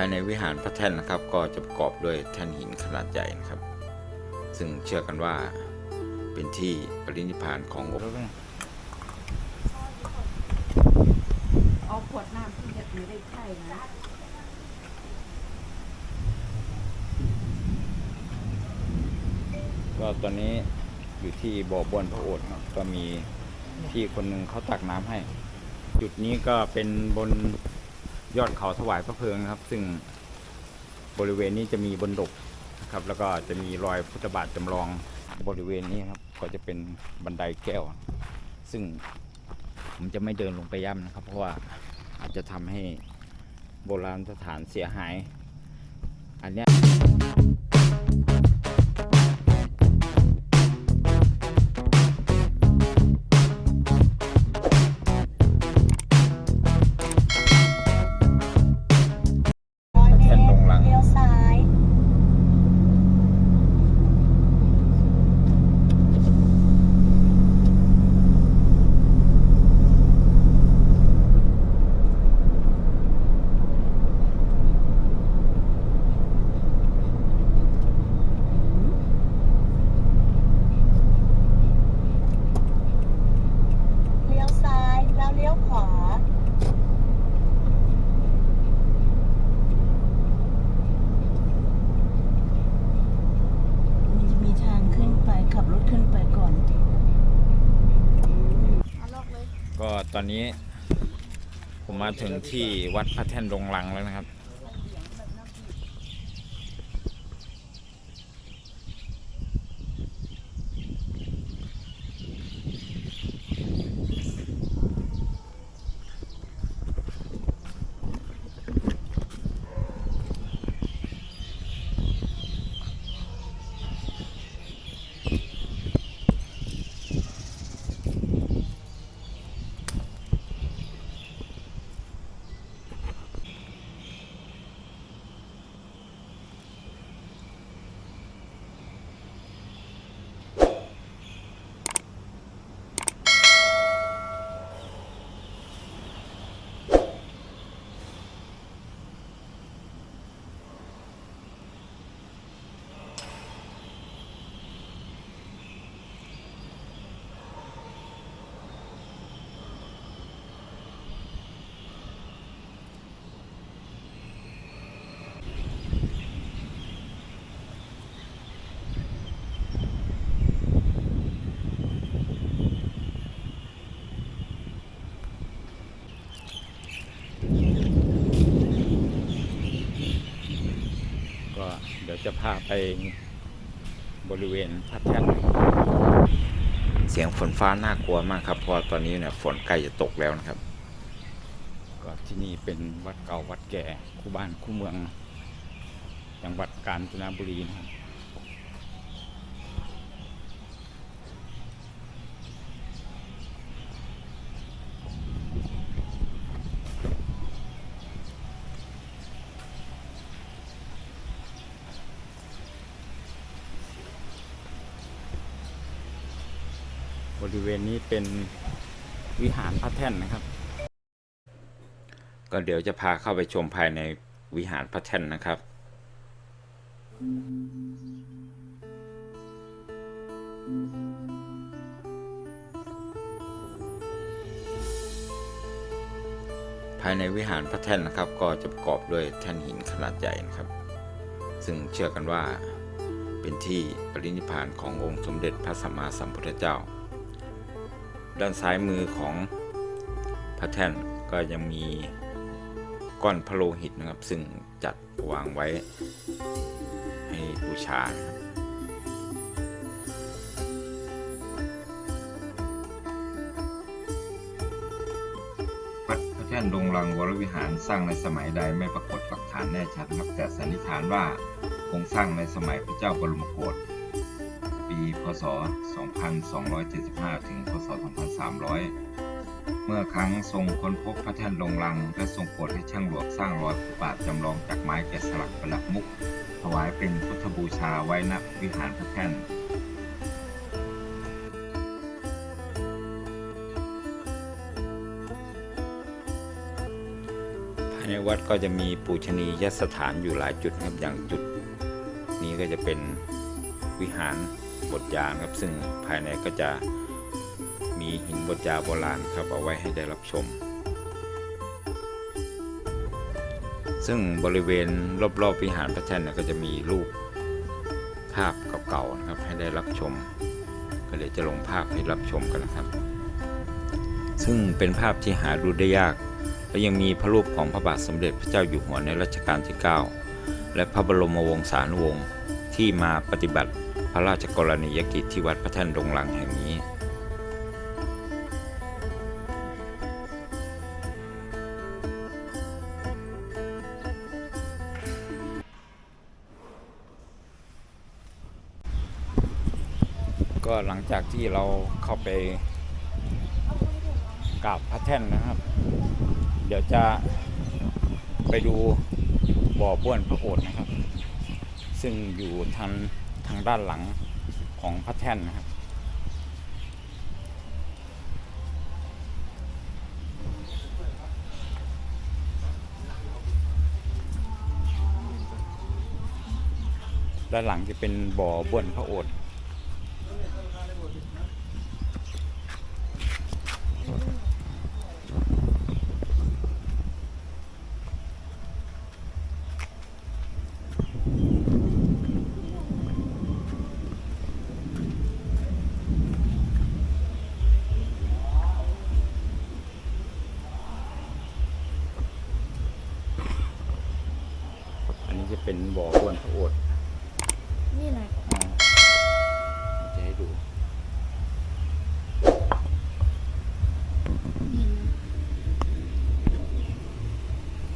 ายในวิหารพระแท่นนะครับ ก็จะประกอบด้วยแท่นหินขนาดใหญ่นะครับ ซึ่งเชื่อกันว่าเป็นที่ปรินิพพานขององค์เอาขวดน้ำที่จะถือได้ใช่นะก็ตอนนี้อยู่ที่บ่อบวนพระโอษฐ์ครับก็มีพี่คนหนึ่งเขาตักน้ำให้ จุดนี้ก็เป็นบน ยอดเขาถวายพระเพลิงนะครับ ซึ่งบริเวณนี้จะมีบนดกนะครับ แล้วก็จะมีรอยพุทธบาทจำลองบริเวณนี้ครับก็จะเป็นบันไดแก้ว ซึ่งผมจะไม่เดินลงไปย่ำนะครับ เพราะว่าอาจจะทำให้โบราณสถานเสียหาย อันเนี้ย อนนี้ ผมมาถึงที่วัดพระแท่นลงรังแล้วนะครับ ก็เดี๋ยว จะพาไปบริเวณพระแท่นเสียงฝนฟ้าน่ากลัวมากครับเพราะว่าตอนนี้เนี่ยฝนใกล้จะตกแล้วนะครับ ก็ที่นี่เป็นวัดเก่าวัดแก่คู่บ้านคู่เมืองจังหวัดกาญจนบุรีนะครับ บริเวณนี้เป็นวิหารพระแท่นนะครับ ก็เดี๋ยวจะพาเข้าไปชมภายในวิหารพระแท่นนะครับ ภายในวิหารพระแท่นนะครับ ก็จะประกอบด้วยแท่นหินขนาดใหญ่นะครับ ซึ่งเชื่อกันว่าเป็นที่ปรินิพพานขององค์สมเด็จพระสัมมาสัมพุทธเจ้า ด้านซ้ายมือของพระแท่นก็ยังมีก้อนพระโลหิตนะครับ ซึ่งจัดวางไว้ให้บูชานะครับวัดพระแท่นดงรังวรวิหารสร้างในสมัยใดไม่ปรากฏหลักฐานแน่ชัดครับแต่สันนิษฐานว่าคงสร้างในสมัยพระเจ้าบรมโกศ พศ 2275 ถึง พศ 2300 เมื่อครั้งทรงค้นพบพระแท่นลงรัง และทรงโปรดให้ช่างหลวงสร้างรอยพุทธบาทจำลองจากไม้แกะสลักประดับมุก ถวายเป็นพุทธบูชาไว้ณวิหารพระแท่นภายในวัดก็จะมีปูชนียสถานอยู่หลายจุดครับอย่างจุดนี้ก็จะเป็นวิหาร บทยานครับ ซึ่งภายในก็จะมีหินบทยาโบราณครับเอาไว้ให้ได้รับชม ซึ่งบริเวณรอบๆวิหารพระแท่นก็จะมีรูปภาพเก่าๆนะครับให้ได้รับชม ก็เลยจะลงภาพให้รับชมกันนะครับ ซึ่งเป็นภาพที่หาดูได้ยาก และยังมีพระรูปของพระบาทสมเด็จพระเจ้าอยู่หัวในรัชกาลที่ 9 และพระบรมวงศานุวงศ์ที่มาปฏิบัติ พระราชกรณียกิจที่วัดพระแท่นดงหลังแห่งนี้ ก็หลังจากที่เราเข้าไปกราบพระแท่นนะครับ เดี๋ยวจะไปดูบ่อบ้วนพระโอษฐ์นะครับ ซึ่งอยู่ทาง ทางด้านหลังของพระแท่นนะครับ ด้านหลังจะเป็นบ่อบ้วนพระโอษฐ์ จะเป็นบ่อบ้วนพระโอษฐ์นี่นะอ่าจะให้ดู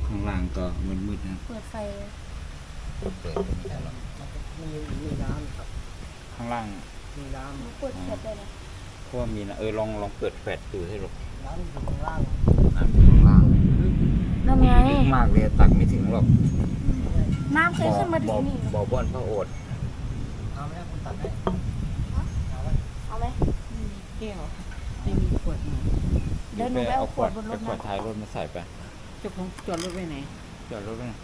ข้างล่างก็มืดๆนะครับเปิดไฟเปิดก็ไม่ได้หรอกมีมีน้ำครับ ข้างล่างมีน้เปิดแฟลชได้นะเพราะว่ามีนะเออลองลองเปิดแฟลชดูให้หรอกำน้ำอยู่ข้างล่างน้ำอยู่ข้างล่างนั่นไงลึกมากเลยตักไม่ถึงหรอก น้ำเคยขึ้นมาถึบ่องนี่บ่อบ้วนพระโอษฐ์เอาไหมคุณตัดให้เอาไหมแก้วไม่มีขวดมาเดี๋ยวหนูไปเอาขวดบนรถไปขวนะดท้ายรถมาใส่ไปเจ้าของจอดรถไว้ไหนจอดรถไปหน่อย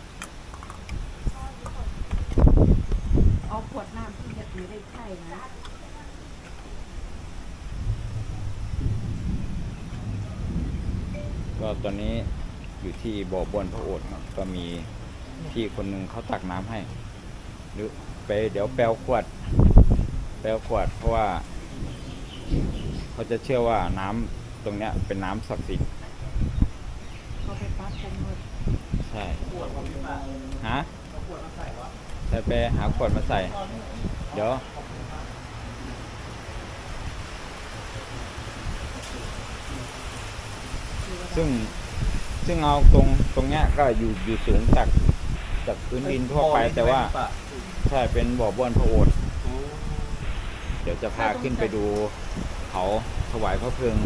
เอาขวดน้ำที่จะถือได้ใช่นะก็ตอนนี้อยู่ที่บ่อบ้วนพระโอษฐ์ครับก็มี พี่คนหนึ่งเขาตักน้ำให้ หรือไปเดี๋ยวแปลขวด แปลขวด เพราะว่า เขาจะเชื่อว่าน้ำตรงเนี้ย เป็นน้ำศักดิ์สิทธิ์เขาไปปั๊บกันหมดใช่ฮะใช่ไปหาขวดมาใส่ เดี๋ยวซึ่งซึ่งเอาตรงตรงเนี้ยก็อยู่อยู่สูงจาก จากพื้นดินทั่วไปแต่ว่าใช่เป็นบ่อบ้วนพระโอษฐ์เดี๋ยวจะพาขึ้นไปดูเขาถวายพระเพลิง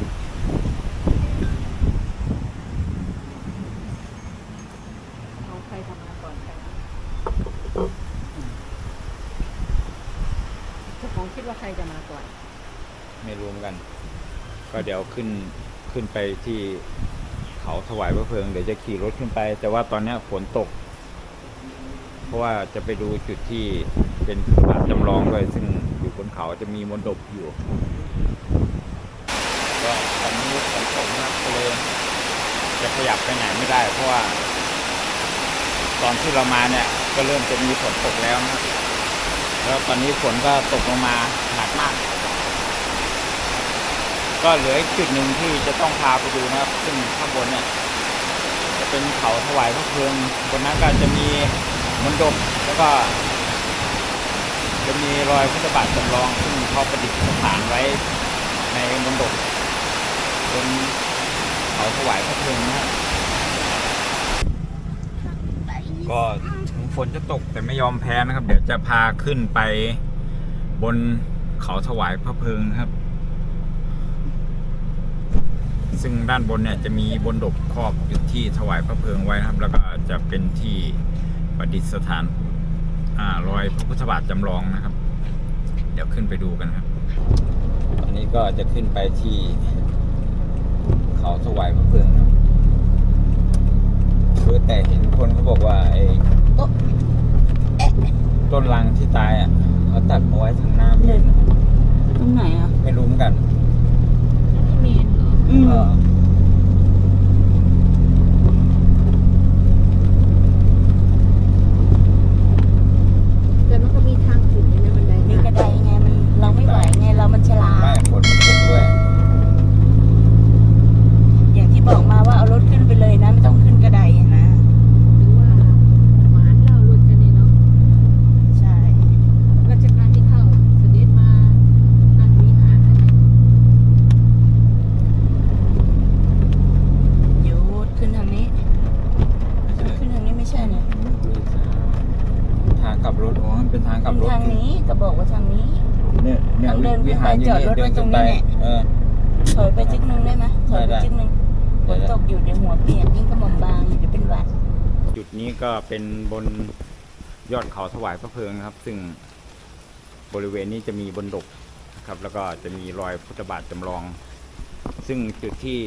เอาใครทำงานก่อนใครเจ้าของคิดว่าใครจะมาก่อน ไม่รวมกัน ก็เดี๋ยวขึ้นขึ้นไปที่เขาถวายพระเพลิงเดี๋ยวจะขี่รถขึ้นไป แต่ว่าตอนเนี้ยฝนตก เพราะว่าจะไปดูจุดที่เป็นพระบาจำลองด้วยซึ่งอยู่บนเขาจะมีมณฑปอยู่ก็ตอนนี้ฝนตกนะครักเลยจะขยับไปไหนไม่ได้ เพราะว่า ตอนที่เรามาเนี่ย ก็เริ่มจะมีฝนตกแล้วนะแล้วตอนนี้ฝนก็ตกลงมาหนักมาก ก็เหลืออีกจุดหนึ่งที่จะต้องพาไปดูนะครับ ซึ่งข้างบนเนี่ย จะเป็นเขาถวายพระเพลิงบนนั้นก็จะมี มณฑปแล้วก็จะมีรอยพุทธบาทจำลองซึ่งเขาประดิษฐานไว้ในมณฑปบนเขาถวายพระเพลิงนะครับก็ถึงฝนจะตกแต่ไม่ยอมแพ้นะครับ เดี๋ยวจะพาขึ้นไปบนเขาถวายพระเพลิงครับ ซึ่งด้านบนเนี่ยจะมีบนดบครอบจุดที่ถวายพระเพลิงไว้นะครับ แล้วก็จะเป็นที่ ประดิษฐานอ่ารอยพระพุทธบาทจำลองนะครับ เดี๋ยวขึ้นไปดูกันครับตอนนี้ก็จะขึ้นไปที่เขาถวายพระเพลิงครับเออแต่เห็นคนเขาบอกว่าไอ้ต้นลังที่ตายอะเขาตัดมาไว้ทางหน้าเมนตรงไหนอะ ไม่รู้เหมือนกันที่เมนเหรออืม เออ แต่มันก็มีทางถึงในบันได มีกระไดไงมันเราไม่ไหวไงเรามันฉลา ไม่ ด ฝนมันตกด้วย อย่างที่บอกมาว่าเอารถขึ้นไปเลยนะ ไม่ต้องขึ้นกระไดอะนะ หรือว่าหมานเราลุ้นกันนี่เนาะ ใช่ ราชการที่เข้าเสด็จมานั่งวิหารอันนี้ หยุดขึ้นทางนี้ ขึ้นทางนี้ไม่ใช่เนี่ย ทางกลับรถอ๋อมัน เป็นทางกลับรถทางนี้ก็บอกว่าทางนี้ เนี่ยเนี่ยทางเดินวิหารอยู่ขึ้นไปจอดรถเดินขึ้นไปไว้ตรงนี้เนี่ยเออ ถอยไปจิกนึงได้ไหมถอยไปได้ จิกนึงฝได้นตกอยู่เดี๋ยวหัวเปียกยิ่งกระหม่อมบางเดี๋ยวเป็นหวัด จุดนี้ก็เป็นบนยอดเขาถวายพระเพลิงนะครับ ซึ่งบริเวณนี้จะมีบนดกนะครับ แล้วก็จะมีรอยพุทธบาทจำลอง ซึ่งจุดที่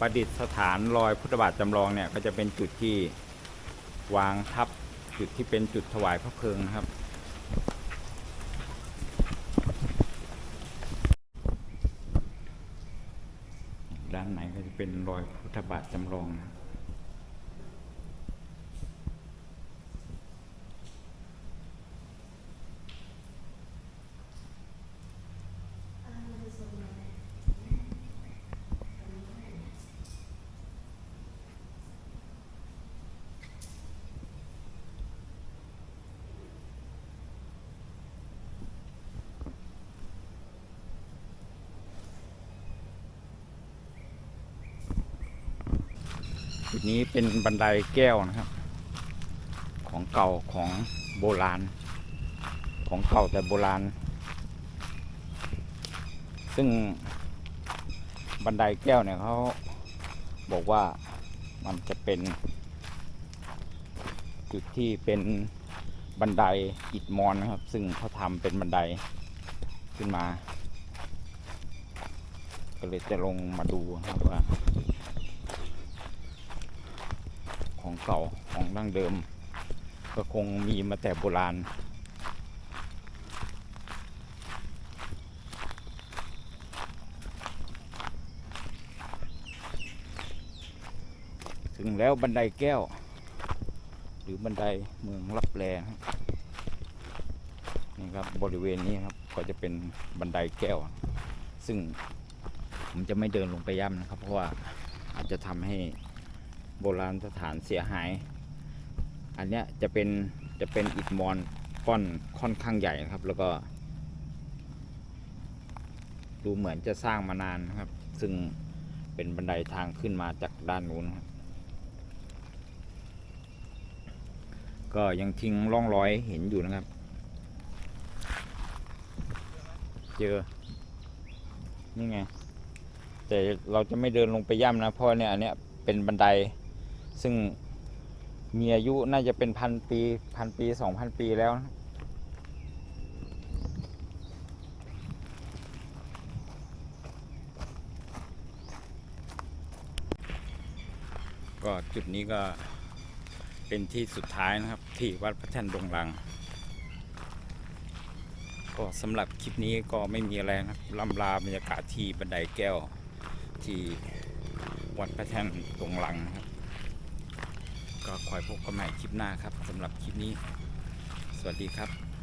ประดิษฐานรอยพุทธบาทจำลองเนี่ย ก็จะเป็นจุดที่วางทับจุดที่เป็นจุดถวายพระเพลิงนะครับ ด้านใน ก็จะเป็นรอยพุทธบาทจำลองนะ จุดนี้เป็นบันไดแก้วนะครับ ของเก่าของโบราณ ของเก่าแต่โบราณ ซึ่งบันไดแก้วเนี่ยเขาบอกว่ามันจะเป็น จุดที่เป็นบันไดอิฐมอนนะครับ ซึ่งเขาทำเป็นบันไดขึ้นมา ก็เลยจะลงมาดูนะครับว่า ของ เก่าของดั้งเดิม ก็คงมีมาแต่โบราณ ถึงแล้วบันไดแก้ว หรือบันไดเมืองรับแลนะครับนี่ครับบริเวณนี้ครับก็จะเป็นบันไดแก้ว ซึ่งผมจะไม่เดินลงไปย่ำนะครับ เพราะว่าอาจจะทำให้ โบราณสถานเสียหาย อันเนี้ยจะเป็นจะเป็นอิฐมอนก้อนค่อนข้างใหญ่นะครับ แล้วก็ ดูเหมือนจะสร้างมานานนะครับ ซึ่งเป็นบันไดทางขึ้นมาจากด้านนู้นครับก็ยังทิ้งร่องรอยเห็นอยู่นะครับ เจอ นี่ไง แต่เราจะไม่เดินลงไปย่ำนะเพราะเนี่ยอันเนี้ยเป็นบันได ซึ่งมีอายุน่าจะเป็นพันปีพันปีสองพันปีแล้ว ก็จุดนี้ก็เป็นที่สุดท้ายนะครับ ที่วัดพระแท่นดงลัง ก็สำหรับคลิปนี้ก็ไม่มีอะไรนะครับลำลาบรรยากาศที่บันไดแก้วที่วัดพระแท่นดงลังนะครับ ก็คอยพบกันใหม่คลิปหน้าครับสำหรับคลิปนี้ สวัสดีครับ